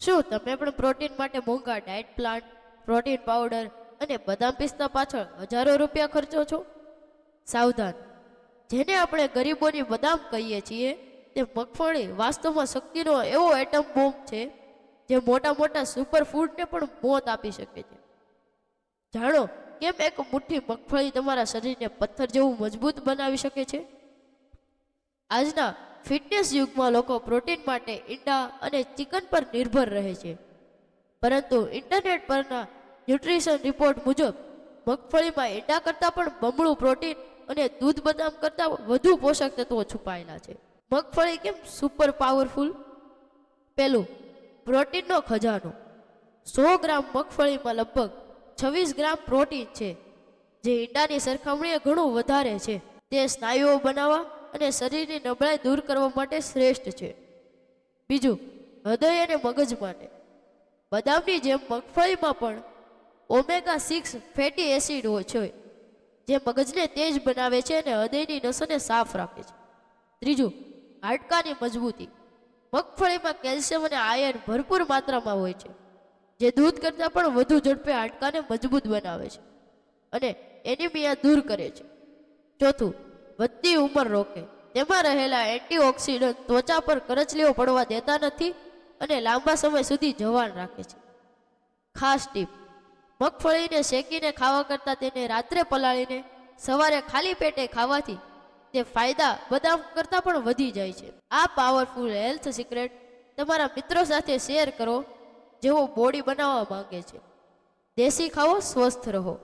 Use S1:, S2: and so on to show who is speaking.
S1: શું, તમે પણ પ્રોટીન માટે મોંઘા ડાયટ પ્લાન પ્રોટીન પાવડર અને બદામ પિસ્તા પાછળ હજારો રૂપિયા ખર્ચો છો? સાવધાન. જેને આપણે ગરીબોની બદામ કહીએ છીએ, તે મગફળી વાસ્તવમાં શક્તિનો એવો એટમ બોમ્બ છે, જે મોટા મોટા સુપર ફૂડને પણ મોત આપી શકે છે. જાણો, કેમ એક મુઠ્ઠી મગફળી તમારા શરીરને પથ્થર જેવું મજબૂત બનાવી શકે છે? આજના ફિટનેસ યુગમાં લોકો પ્રોટીન માટે ઈંડા અને ચિકન પર નિર્ભર રહે છે. પરંતુ ઇન્ટરનેટ પરના ન્યુટ્રિશન રિપોર્ટ મુજબ, મગફળીમાં ઈંડા કરતાં પણ બમણું પ્રોટીન અને દૂધ બદામ કરતાં વધુ પોષક તત્વો છુપાયેલા છે. મગફળી કેમ સુપર પાવરફુલ પહેલું પ્રોટીનનો ખજાનો. સો ગ્રામ મગફળીમાં લગભગ છવ્વીસ ગ્રામ પ્રોટીન છે, જે ઈંડાની સરખામણીએ ઘણું વધારે છે. તે સ્નાયુઓ બનાવવા અને શરીરની નબળાઈ દૂર કરવા માટે શ્રેષ્ઠ છે. બીજું, હૃદય અને મગજ માટે. બદામની જેમ મગફળીમાં પણ ઓમેગા સિક્સ ફેટી એસિડ હોય છે, જે મગજને તેજ બનાવે છે અને હૃદયની નસોને સાફ રાખે છે. ત્રીજું, હાડકાની મજબૂતી. મગફળીમાં કેલ્શિયમ અને આયર્ન ભરપૂર માત્રામાં હોય છે, જે દૂધ કરતાં પણ વધુ ઝડપે હાડકાને મજબૂત બનાવે છે અને એનિમિયા દૂર કરે છે. ચોથું વધતી ઉંમર રોકે. તેમાં રહેલા એન્ટીઓક્સિડન્ટ ત્વચા પર કરચલીઓ પડવા દેતા નથી અને લાંબા સમય સુધી જવાન રાખે છે. ખાસ ટીપ, મગફળીને શેકીને ખાવા કરતાં તેને રાત્રે પલાળીને સવારે ખાલી પેટે ખાવાથી તે ફાયદા બદામ કરતાં પણ વધી જાય છે. આ પાવરફુલ હેલ્થ સિક્રેટ તમારા મિત્રો સાથે શેર કરો, જેઓ બોડી બનાવવા માંગે છે. દેશી ખાઓ, સ્વસ્થ રહો.